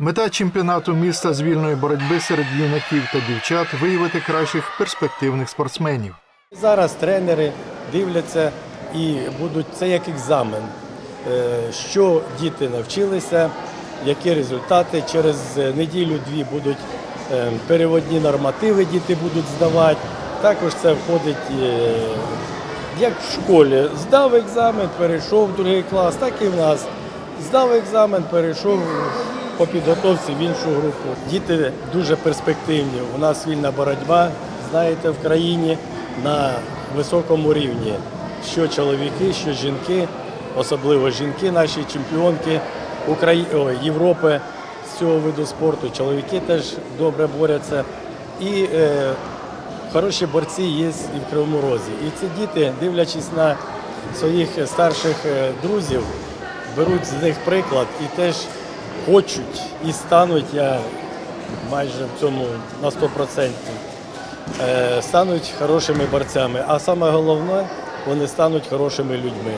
Мета чемпіонату міста з вільної боротьби серед юнаків та дівчат виявити кращих перспективних спортсменів. Зараз тренери дивляться і будуть це як екзамен. Е, Що діти навчилися, які результати. Через неділю-дві будуть е, переводні нормативи, діти будуть здавати. Також це входить е, як в школі. Здав екзамен, перейшов в другий клас, так і в нас. Здав екзамен, перейшов по підготовці в іншу групу. Діти дуже перспективні. У нас вільна боротьба, знаєте, в країні на високому рівні. Що чоловіки, що жінки, особливо жінки, наші чемпіонки Украї... Ой, Європи з цього виду спорту. Чоловіки теж добре борються. І е, хороші борці є і в Кривому Розі. І ці діти, дивлячись на своїх старших е, друзів, беруть з них приклад і теж хочуть і стануть, я майже в цьому на 100%, е, стануть хорошими борцями. А саме головне, вони стануть хорошими людьми.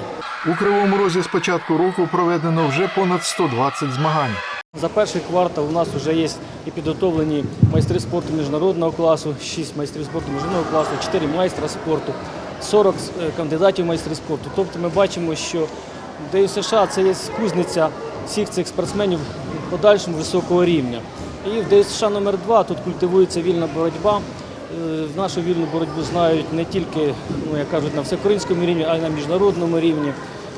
У Кривому Розі з початку року проведено вже понад 120 змагань. За перший квартал у нас вже є і підготовлені майстри спорту міжнародного класу, 6 майстрів спорту міжнародного класу, 4 майстра спорту, 40 е, кандидатів в майстри спорту. Тобто ми бачимо, що ДЮ США це є кузниця всіх цих спортсменів подальшому високого рівня. І в ДЮ США номер 2 тут культивується вільна боротьба. Е, нашу вільну боротьбу знають не тільки, ну як кажуть, на всеукраїнському рівні, а й на міжнародному рівні.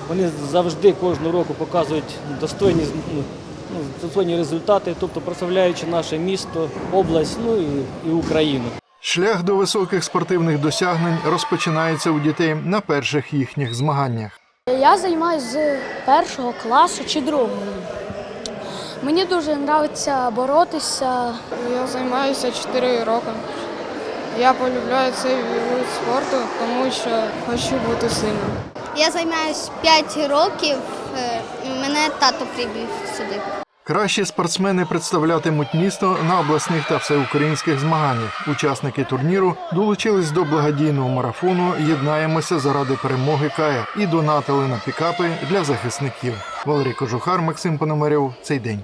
Вони завжди кожного року показують достойні ну, ну, достойні результати, тобто прославляючи наше місто, область, ну і, і Україну. Шлях до високих спортивних досягнень розпочинається у дітей на перших їхніх змаганнях. Я займаюся з першого класу чи другого. Мені дуже подобається боротися. Я займаюся 4 роки. Я полюбляю цей вид спорту, тому що хочу бути сильним. Я займаюся 5 років. е, Мене тато привів сюди. Кращі спортсмени представлятимуть місто на обласних та всеукраїнських змаганнях. Учасники турніру долучились до благодійного марафону Єднаємося заради перемоги Кая і донатили на пікапи для захисників. Валерій Кожухар, Максим Пономарьов. Цей день.